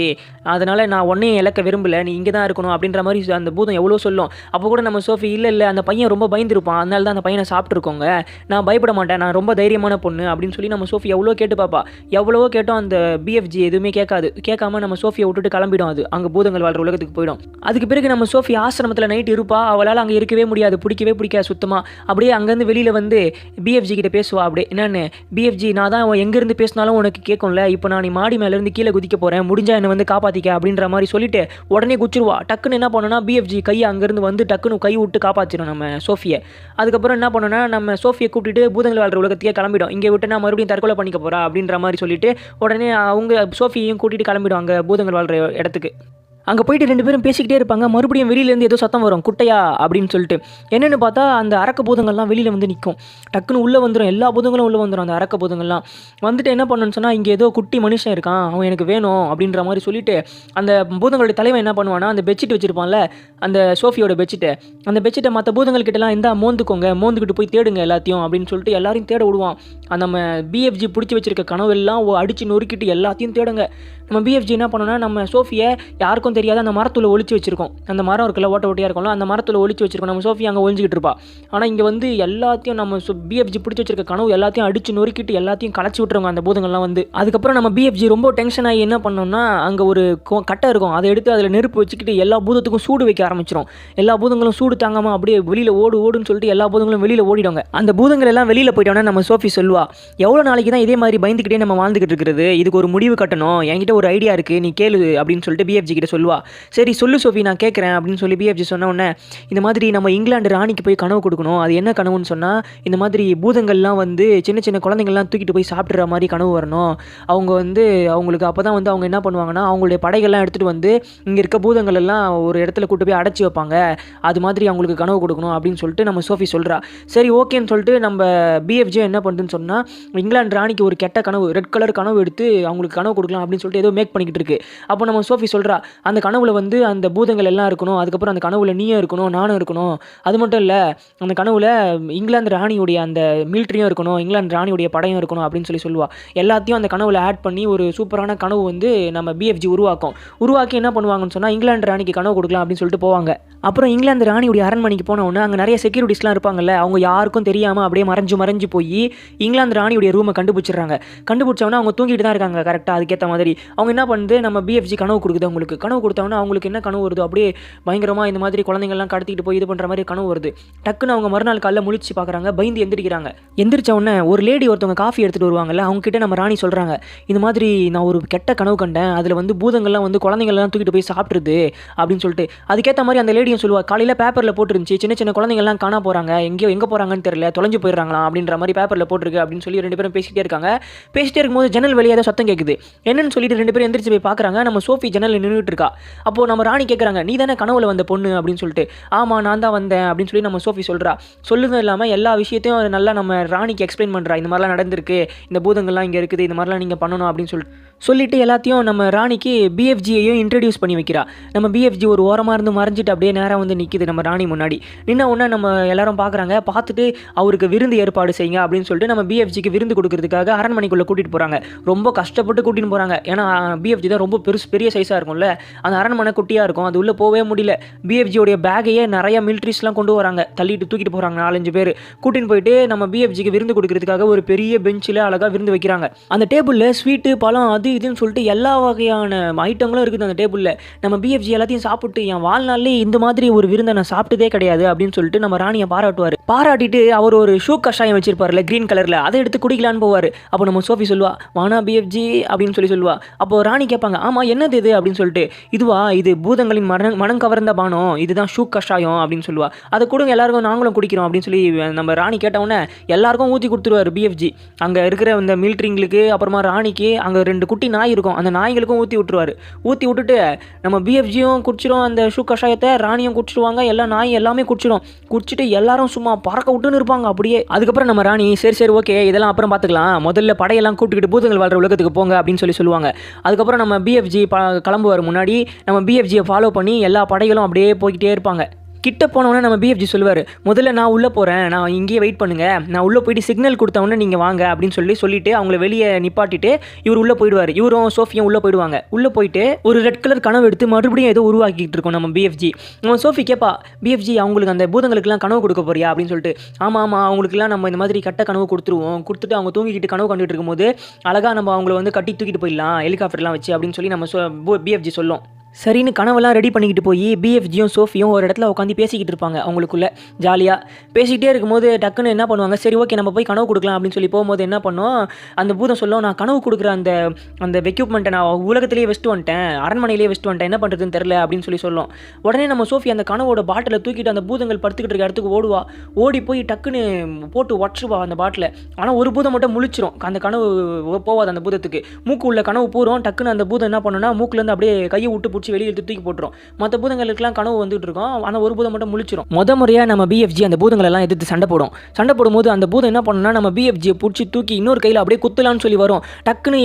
அதனால் நான் உன்னையும் இழக்க விரும்பல. நீ இங்கே தான் இருக்கணும் அப்படின்ற மாதிரி அந்த பூதம் எவ்வளோ சொல்லும். அப்போ கூட நம்ம சோஃபி இல்லை இல்லை. அந்த பையன் ரொம்ப பயந்துருப்பான். அதனால தான் அந்த பையனை சாப்பிட்ருக்கோங்க நான் பயப்பட மாட்டேன். நான் ரொம்ப தைரியமான பொண்ணு. அப்படின்னு சொல்லி நம்ம சோஃபி எவ்வளோ கேட்டு பார்ப்பா எவ்வளவோ கேட்டோம் அந்த பிஎஃப்ஜி எதுவுமே கேட்காது. கேட்காம நம்ம சோஃபியை விட்டுட்டு கிளம்பிடும் அது. அங்கே பூதங்கள் வாழ்கிற உலகத்துக்கு போயிடும். அதுக்கு பிறகு நம்ம சோஃபி ஆசிரமத்தில் நைட் இருப்பா அவளால் அங்கே இருக்கவே முடியாது பிடிக்கவே பிடிக்காது சுத்தமாக அப்படியே அங்கேருந்து வெளியில் வந்து பிஎஃப்ஜி கிட்ட பேசுவா. அப்படியே என்னென்னு? பிஎஃப்ஜி நான் தான் எங்கேருந்து பேசினாலும் உனக்கு கேட்கும்ல இப்போ நான் நீ மாடி மேலேருந்து கீழே குதிக்க போகிறேன் முடிஞ்சா என்னை வந்து காப்பாற்றிக்க அப்படின்ற மாதிரி சொல்லிட்டு உடனே குச்சிருவா. டக்குன்னு என்ன பண்ணோன்னா பிஎஃப்ஜி கையை அங்கேருந்து வந்து டக்குன்னு கை விட்டு காப்பாற்றிடும் நம்ம சோஃபியை. அதுக்கப்புறம் என்ன பண்ணோன்னா நம்ம சோஃபியை கூட்டிட்டு பூதங்கள் வாழ்கிற உலகத்தையே கிளம்பிடும். இங்கே விட்டு நான் மறுபடியும் தற்கொலை பண்ணிக்க போகிறா அப்படின்ற மாதிரி சொல்லிட்டு உடனே அவங்க சோஃபியையும் கூட்டிகிட்டு கிளம்பிடும் அங்கே பூதங்கள் வாழ்கிற இடத்துக்கு. அங்கே போயிட்டு ரெண்டு பேரும் பேசிக்கிட்டே இருப்பாங்க. மறுபடியும் வெளியிலேருந்து ஏதோ சத்தம் வரும். குட்டையா? அப்படின்னு சொல்லிட்டு. என்னென்னு பார்த்தா அந்த அரக்க பூதங்கள்லாம் வெளியில் வந்து நிற்கும் டக்குன்னு உள்ளே வந்துடும் எல்லா பூதங்களும் உள்ளே வந்துடும் அந்த அரக்க பூதங்கள்லாம். வந்துட்டு என்ன பண்ணணும்னு சொன்னால் இங்கே ஏதோ குட்டி மனுஷன் இருக்கான். அவன் எனக்கு வேணும் அப்படின்ற மாதிரி சொல்லிட்டு அந்த பூதங்களுடைய தலைவன் என்ன பண்ணுவானா அந்த பெட்ஷீட் வச்சிருப்பான்ல அந்த சோஃபியோட பெட்ஷீட்டை அந்த பெட்ஷீட்டை மற்ற பூதங்கள் கிட்டலாம் இந்தா மோந்துக்கோங்க மோந்துக்கிட்டு போய் தேடுங்க எல்லாத்தையும் அப்படின்னு சொல்லிட்டு எல்லாரையும் தேட விடுவான். அந்த நம்ம பிஎஃப்ஜி பிடிச்சி வச்சிருக்க கனவு எல்லாம் அடித்து நொறுக்கிட்டு எல்லாத்தையும் தேடுங்க. நம்ம பிஎஃப்ஜி என்ன பண்ணோன்னா நம்ம சோஃபியை யாருக்கும் தெரியாத அந்த மரத்தில் ஒழிச்சு வச்சிருக்கோம். அந்த மரம் இருக்குல்ல ஓட்ட ஓட்டியாக இருக்கும்ல அந்த மரத்தில் ஒழிச்சு வச்சிருக்கோம். நம்ம சோஃபி அங்கே ஒழிஞ்சிக்கிட்டு இருப்பா. ஆனால் இங்கே வந்து எல்லாத்தையும் நம்ம பிஎஃப்ஜி பிடிச்சி வச்சிருக்க கனவு எல்லாத்தையும் அடிச்சு நொறுக்கிட்டு எல்லாத்தையும் களைச்சி விட்டுருவாங்க அந்த பூதங்கள்லாம் வந்து. அதுக்கப்புறம் நம்ம பிஎஃப்ஜி ரொம்ப டென்ஷன் ஆகி என்ன பண்ணோம்னா அங்கே ஒரு கொ- கட்டை இருக்கும். அதை எடுத்து அதில் நெருப்பு வச்சுக்கிட்டு எல்லா பூதத்துக்கும் சூடு வைக்க ஆரம்பிச்சிடும் எல்லா பூதங்களும் சூடு தாங்காமல் அப்படியே வெளியில் ஓடு ஓடுன்னு சொல்லிட்டு எல்லா பூதங்களும் வெளியில் ஓடிடுவாங்க. அந்த பூதங்கள் எல்லாம் வெளியில் போயிட்டோன்னா நம்ம சோஃபி சொல்லுவா எவ்வளோ நாளைக்கு தான் இதே மாதிரி பயந்துக்கிட்டே நம்ம வாழ்ந்துக்கிட்டு இருக்கிறது? இதுக்கு ஒரு முடிவு கட்டணும். என்கிட்ட ஒரு ஐடியா இருக்குது நீ கேளு அப்படின்னு சொல்லிட்டு பிஎஃப்ஜி கிட்ட சொல்லுவா. சரி சொல்லு சோஃபி நான் கேட்குறேன் அப்படின்னு சொல்லி பிஎஃப்ஜி சொன்ன உடனே இந்த மாதிரி நம்ம இங்கிலாந்து ராணிக்கு போய் கனவு கொடுக்கணும். அது என்ன கனவுன்னு சொன்னால் இந்த மாதிரி பூதங்கள்லாம் வந்து சின்ன சின்ன குழந்தைங்கள்லாம் தூக்கிட்டு போய் சாப்பிட்ற மாதிரி கனவு வரணும். அவங்க வந்து அவங்களுக்கு அப்போ தான் வந்து அவங்க என்ன பண்ணுவாங்கன்னா அவங்களுடைய படைகள்லாம் எடுத்துகிட்டு வந்து இங்கே இருக்க பூதங்கள் எல்லாம் ஒரு இடத்துல கூட்டு போய் அடைச்சி வைப்பாங்க. அது மாதிரி அவங்களுக்கு கனவு கொடுக்கணும் அப்படின்னு சொல்லிட்டு நம்ம சோஃபி சொல்கிறா சரி ஓகேன்னு சொல்லிட்டு நம்ம பிஎஃப்ஜே என்ன பண்ணுதுன்னு சொன்னால் இங்கிலாந்து ராணிக்கு ஒரு கெட்ட கனவு ரெட் கலர் கனவு எடுத்து அவங்களுக்கு கனவு கொடுக்கலாம் அப்படின்னு சொல்லிட்டு ஏதோ மேக் பண்ணிக்கிட்டு இருக்கு. அப்போ நம்ம சோஃபி சொல்கிறா அந்த அந்த கனவுல வந்து அந்த பூதங்கள் எல்லாம் இருக்கணும் அதுக்கப்புறம் அந்த கனவுல நீயும் இருக்கணும் நானும் இருக்கணும். அது மட்டும் இல்லை அந்த கனவுல இங்கிலாந்து ராணியுடைய அந்த மிலிட்ரியும் இருக்கணும் இங்கிலாந்து ராணியுடைய படையும் இருக்கணும் அப்படின்னு சொல்லி சொல்லுவா. எல்லாத்தையும் அந்த கனவுல ஆட் பண்ணி ஒரு சூப்பரான கனவு வந்து நம்ம பிஎஃப்ஜி உருவாக்கும். உருவாக்கி என்ன பண்ணுவாங்கன்னு சொன்னால் இங்கிலாந்து ராணிக்கு கனவு கொடுக்கலாம் அப்படின்னு சொல்லிட்டு போவாங்க. அப்புறம் இங்கிலாந்து ராணியுடைய அரண்மனைக்கு போனவொன்னே அங்கே நிறைய செக்யூரிட்டிஸ்லாம் இருப்பாங்கல்ல அவங்க யாருக்கும் தெரியாமல் அப்படியே மறைஞ்சு மறைஞ்சு போய் இங்கிலாந்து ராணியுடைய ரூமை கண்டுபிடிச்சிடுறாங்க. கண்டுபிடிச்சவொன்னே அவங்க தூங்கிட்டு தான் இருக்காங்க கரெக்டாக அதுக்கேற்ற மாதிரி. அவங்க என்ன பண்ணுது நம்ம பிஎஃப்ஜி கனவு கொடுக்குது அவங்களுக்கு. கனவு கொடுத்தவொன்னே அவங்களுக்கு என்ன கனவு வருது? அப்படியே பயங்கரமாக இந்த மாதிரி குழந்தைங்கள்லாம் கடத்திட்டு போய் இது பண்ணுற மாதிரி கனவு வருது. டக்குன்னு அவங்க மறுநாள் காலைல முழிச்சு பார்க்குறாங்க பயந்து எந்திரிக்கிறாங்க. எந்திரிச்ச உடனே ஒரு லேடி ஒருத்தவங்க காஃபி எடுத்துகிட்டு வருவாங்கல்ல அவங்க கிட்ட நம்ம ராணி சொல்கிறாங்க இந்த மாதிரி நான் ஒரு கெட்ட கனவு கண்டேன். அதில் வந்து பூதங்கள்லாம் வந்து குழந்தைங்கள்லாம் தூக்கிட்டு போய் சாப்பிட்ருது அப்படின்னு சொல்லிட்டு. அதுக்கேற்ற மாதிரி அந்த லேடியும் சொல்லுவா காலையில் பேப்பரில் போட்டுருந்துச்சு. சின்ன சின்ன குழந்தைங்கள்லாம் காணா போகிறாங்க எங்கேயோ எங்கே போகிறாங்கன்னு தெரியல. தொலைஞ்சு போயிடுறாங்களா அப்படின்ற மாதிரி பேப்பரில் போட்டிருக்கு அப்படின்னு சொல்லி ரெண்டு பேரும் பேசிகிட்டே இருக்காங்க. பேசிட்டே இருக்கும்போது ஜன்னல் வெளியே ஏதோ சத்தம் கேட்குது என்னன்னு சொல்லிட்டு ரெண்டு பேரும் எந்திரிச்சு போய் பார்க்குறாங்க நம்ம சோஃபி ஜன்னலில் நின்றுட்டு இருக்கா. இருக்கா அப்போது நம்ம ராணி கேட்குறாங்க நீ தானே கனவுல வந்த பொண்ணு? அப்படின்னு சொல்லிட்டு ஆமாம் நான் தான் வந்தேன். அப்படின்னு சொல்லி நம்ம சோஃபி சொல்கிறா சொல்லுதும் இல்லாமல் எல்லா விஷயத்தையும் நல்லா நம்ம ராணிக்கு எக்ஸ்பிளைன் பண்ணுறா இந்த மாதிரிலாம் நடந்திருக்கு. இந்த பூதங்கள்லாம் இங்கே இருக்குது. இந்த மாதிரிலாம் நீங்கள் பண்ணணும். அப்படின்னு சொல்லிட்டு சொல்லிட்டு எல்லாத்தையும் நம்ம ராணிக்கு பிஎஃப்ஜியையும் இன்ட்ரடியூஸ் பண்ணி வைக்கிறா. நம்ம பிஎஃப்ஜி ஒரு ஓரமாக இருந்து மறைஞ்சிட்டு அப்படியே நேராக வந்து நிற்கிது நம்ம ராணி முன்னாடி. நின்ன உடனே நம்ம எல்லாரும் பார்க்குறாங்க. பார்த்துட்டு அவருக்கு விருந்து ஏற்பாடு செய்யுங்க அப்படின்னு சொல்லிட்டு நம்ம பிஎஃப்ஜிக்கு விருந்து கொடுக்கறதுக்காக அரண்மனைக்குள்ளே கூட்டிகிட்டு போகிறாங்க ரொம்ப கஷ்டப்பட்டு கூட்டின்னு போகிறாங்க ஏன்னா பிஎஃப்ஜி தான் ரொம்ப பெருசு பெரிய சைஸாக இருக்கும்ல. அந்த அரண்மனை குட்டியாக இருக்கும். அது உள்ளே போகவே முடியல. பிஎஃப்ஜியோடைய பேக்கையே நிறைய மிலிட்ரிஸ்லாம் கொண்டு வராங்க. தள்ளிட்டு தூக்கிட்டு போகிறாங்க நாலஞ்சு பேர். கூட்டின்னு போயிட்டு நம்ம பிஎஃப்ஜிக்கு விருந்து கொடுக்கறதுக்காக ஒரு பெரிய பெஞ்சில் அழகாக விருந்து வைக்கிறாங்க. அந்த டேபிளில் ஸ்வீட்டு பழம் அது இதுன்னு சொல்லிட்டு எல்லா வகையான ஐட்டங்களும் இருக்குது அந்த டேபிளில் நம்ம பிஎஃப்ஜி எல்லாத்தையும் சாப்பிட்டு என் வாழ்நாள்லேயே இந்த மாதிரி ஒரு விருந்தை நான் சாப்பிட்டதே கிடையாது அப்படின்னு சொல்லிட்டு நம்ம ராணியை பாராட்டுவார். பாராட்டிட்டு அவர் ஒரு ஷூ கஷாயம் வச்சிருப்பார்ல க்ரீன் கலரில் அதை எடுத்து குடிக்கலான்னு போவார். அப்போ நம்ம சோஃபி சொல்லுவா வானா பிஎஃப்ஜி அப்படின்னு சொல்லி சொல்லுவா. அப்போ ராணி கேட்பாங்க ஆமாம் என்னது இது? அப்படின்னு சொல்லிட்டு இதுவா இது பூதங்களின் மனம் மனம் கவர்ந்த பானம் இதுதான் ஷூ கஷாயம் அப்படின்னு சொல்லுவா. அதை கொடுங்க எல்லாருக்கும் நாங்களும் குடிக்கிறோம் அப்படின்னு சொல்லி நம்ம ராணி கேட்டவுடனே எல்லாருக்கும் ஊற்றி கொடுத்துருவாரு பிஎஃப்ஜி அங்கே இருக்கிற இந்த மிலிட்ரிங்களுக்கு அப்புறமா ராணிக்கு அங்கே ரெண்டு குட்டி நாய் இருக்கும். அந்த நாய்களுக்கும் ஊற்றி விட்டுருவார். ஊற்றி விட்டுட்டு நம்ம பிஎஃப்ஜியும் குடிச்சிரும் அந்த ஷூ கஷாயத்தை ராணியும் குடிச்சிருவாங்க எல்லா நாய் எல்லாமே குடிச்சிடும் குடிச்சிட்டு எல்லாரும் சும்மா பறக்க விட்டுன்னு இருப்பாங்க அப்படியே. அதுக்கப்புறம் நம்ம ராணி சரி சரி ஓகே இதெல்லாம் அப்புறம் பார்த்துக்கலாம் முதல்ல படையெல்லாம் கூப்பிட்டுக்கிட்டு பூதங்கள் வாழ்கிற உலகத்துக்கு போங்க அப்படின்னு சொல்லி சொல்லுவாங்க. அதுக்கப்புறம் நம்ம பிஎஃப்ஜி ப கிளம்புவார் முன்னாடி. நம்ம பிஎஃப்ஜியை ஃபாலோ பண்ணி எல்லா படைகளும் அப்படியே போய்கிட்டே இருப்பாங்க. கிட்ட போனவொடனே நம்ம பிஎஃப்ஜி சொல்லுவார் முதல்ல நான் உள்ளே போகிறேன் நான் இங்கேயே வெயிட் பண்ணுங்கள் நான் உள்ளே போயிட்டு சிக்னல் கொடுத்தவொடனே நீங்கள் வாங்க அப்படின்னு சொல்லி சொல்லிவிட்டு அவங்கள வெளியே நிப்பாட்டிட்டு இவர் உள்ளே போயிடுவார். இவரும் சோஃபியும் உள்ளே போயிடுவாங்க. உள்ளே போயிட்டு ஒரு ரெட் கலர் கனவு எடுத்து மறுபடியும் ஏதோ உருவாக்கிட்டு இருக்கோம் நம்ம பிஎஃப்ஜி நம்ம சோஃபி கேட்பா பிஎஃப்ஜி அவங்களுக்கு அந்த பூதங்களுக்குலாம் கனவு கொடுக்க போறியா? அப்படின்னு சொல்லிட்டு ஆமாம் ஆமாம் அவங்களுக்குலாம் நம்ம இந்த மாதிரி கட்ட கனவு கொடுத்துருவோம். கொடுத்துட்டு அவங்க தூங்கிக்கிட்டு கனவு கண்டுட்டு இருக்கும்போது அழகாக நம்ம அவங்கள வந்து கட்டி தூக்கிட்டு போயிடலாம் ஹெலிகாப்டர்லாம் வச்சு அப்படின்னு சொல்லி நம்ம பிஎஃப்ஜி சொல்லும். சரின்னு கனவெல்லாம் ரெடி பண்ணிக்கிட்டு போய் பிஎஃப்ஜியும் சோஃபியும் ஒரு இடத்துல உட்காந்து பேசிக்கிட்டு இருப்பாங்க அவங்களுக்குள்ள ஜாலியாக பேசிக்கிட்டே இருக்கும்போது டக்குன்னு என்ன பண்ணுவாங்க? சரி ஓகே நம்ம போய் கனவு கொடுக்கலாம் அப்படின்னு சொல்லி போகும்போது என்ன பண்ணோம்? அந்த பூதம் சொல்லும் நான் கனவு கொடுக்குற அந்த அந்த எக்யூப்மெண்ட்டை நான் உலகத்திலேயே வெஸ்ட்டு வந்துட்டேன். அரண்மனையிலேயே வெஸ்ட்டு வந்துட்டேன். என்ன பண்ணுறதுன்னு தெரில அப்படின்னு சொல்லி சொல்லும். உடனே நம்ம சோஃபி அந்த கனவோட பாட்டிலை தூக்கிட்டு அந்த பூதங்கள் படுத்துக்கிட்டு இருக்க இடத்துக்கு ஓடுவா. ஓடி போய் டக்குன்னு போட்டு உடச்சுவா அந்த பாட்டில் ஆனால் ஒரு பூதம் மட்டும் முழிச்சிரும். அந்த கனவு போவாது அந்த பூதத்துக்கு. மூக்கு உள்ள கனவு பூரம். டக்குன்னு அந்த பூதம் என்ன பண்ணுன்னா மூக்குலேருந்து அப்படியே கையை விட்டு பிடிச்சி வெளியே எடுத்து தூக்கி போட்டுரும். மற்ற பூதங்களுக்குலாம் கனவு வந்துட்டு இருக்கும். ஆனால் ஒரு பூதம் மட்டும் முழிச்சிரும். முத முறையாக நம்ம பிஎஃப்ஜி அந்த பூதங்களெல்லாம் எதிர்த்து சண்டை போடும். சண்டை போடும்போது அந்த பூதம் என்ன பண்ணணும்னா நம்ம பிஎஃப்ஜியை பிடிச்சி தூக்கி இன்னொரு கையில் அப்படியே குத்தலான்னு சொல்லி வரும். டக்குன்னு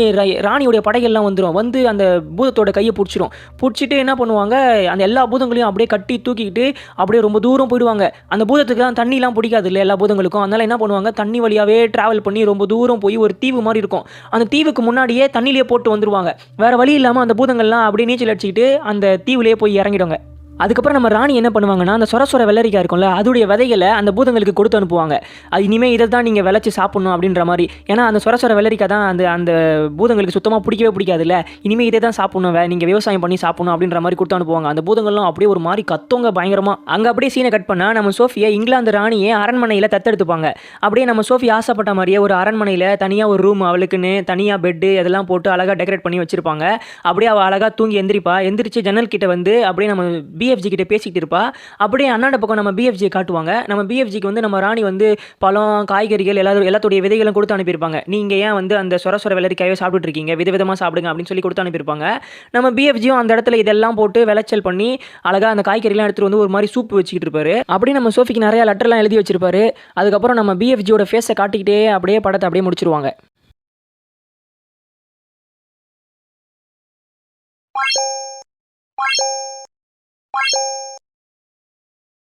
ராணியோடைய படைகள்லாம் வந்துடும் வந்து அந்த பூதத்தோட கையை பிடிச்சிரும். பிடிச்சிட்டு என்ன பண்ணுவாங்க? அந்த எல்லா பூதங்களையும் அப்படியே கட்டி தூக்கிக்கிட்டு அப்படியே ரொம்ப தூரம் போயிடுவாங்க. அந்த பூதத்துக்குலாம் தண்ணிலாம் பிடிக்காது இல்லை எல்லா பூதங்களுக்கும். அதனால என்ன பண்ணுவாங்க? தண்ணி வழியாகவே ட்ராவல் பண்ணி ரொம்ப தூரம் போய் ஒரு தீவு மாதிரி இருக்கும். அந்த தீவுக்கு முன்னாடியே தண்ணியிலே போட்டு வந்துருவாங்க. வேறு வழி இல்லாமல் அந்த பூதங்கள்லாம் அப்படியே நீச்சல் அடிச்சுக்கிட்டு அந்த தீவுலேயே போய் இறங்கிடுவாங்க அதுக்கப்புறம் நம்ம ராணி என்ன பண்ணுவாங்கன்னா அந்த சொர சொர வெள்ளரிக்காய் இருக்கும்ல அதோடைய விதைகளை அந்த பூதங்களுக்கு கொடுத்து அனுப்புவாங்க. அது இனிமேல் இதை தான் நீங்கள் விளைச்சி சாப்பிட்ணும் அப்படின்ற மாதிரி. ஏன்னா அந்த சொர சொர வெள்ளரிக்காய் தான் அந்த அந்த பூதங்களுக்கு சுத்தமாக பிடிக்கவே பிடிக்காதுல்ல. இனிமேல் இதை தான் சாப்பிடணும் நீங்கள் விவசாயம் பண்ணி சாப்பிடணும் அப்படின்ற மாதிரி கொடுத்து அனுப்புவாங்க. அந்த பூதங்கள்லாம் அப்படியே ஒரு மாதிரி கத்தவங்க பயங்கரமாக அங்கே அப்படியே சீனை கட் பண்ணால் நம்ம சோஃபியை இங்கிலாந்து ராணியை அரண்மனையில் தத்தெடுத்துப்பாங்க. அப்படியே நம்ம சோஃபி ஆசைப்பட்ட மாதிரியே ஒரு அரண்மனையில் தனியாக ஒரு ரூம் அவளுக்குன்னு தனியாக பெட்டு இதெல்லாம் போட்டு அழகாக டெக்கரேட் பண்ணி வச்சுருப்பாங்க. அப்படியே அவள் அழகாக தூங்கி எந்திரிப்பா. எந்திரிச்சு ஜன்னல் கிட்ட வந்து அப்படியே நம்ம பிஎஃப்ஜி கிட்ட பேசிக்கிட்டு இருப்பா. அப்படியே அண்ணாண்ட பக்கம் நம்ம பிஎஃப்ஜியை காட்டுவாங்க. நம்ம பிஎஃப்ஜிக்கு வந்து நம்ம ராணி வந்து பழம் காய்கறிகள் எல்லா எல்லாத்துடைய விதைகளும் கொடுத்து அனுப்பியிருப்பாங்க. நீங்கள் ஏன் வந்து அந்த சொர சொர வெள்ளரிக்காயோ சாப்பிட்டுட்டு இருக்கீங்க? விதவிதமாக சாப்பிடுங்க அப்படின்னு சொல்லி கொடுத்து அனுப்பியிருப்பாங்க. நம்ம பிஎஃப்ஜியும் அந்த இடத்துல இதெல்லாம் போட்டு விளைச்சல் பண்ணி அழகாக அந்த காய்கறிலாம் எடுத்துகிட்டு வந்து ஒரு மாதிரி சூப் வச்சுக்கிட்டு இருப்பாரு. அப்படியே நம்ம சோஃபிக்கு நிறையா லெட்டர்லாம் எழுதி வச்சிருப்பாரு. அதுக்கப்புறம் நம்ம பிஎஃப்ஜியோட ஃபேஸை காட்டிக்கிட்டே அப்படியே படத்தை அப்படியே முடிச்சிருவாங்க.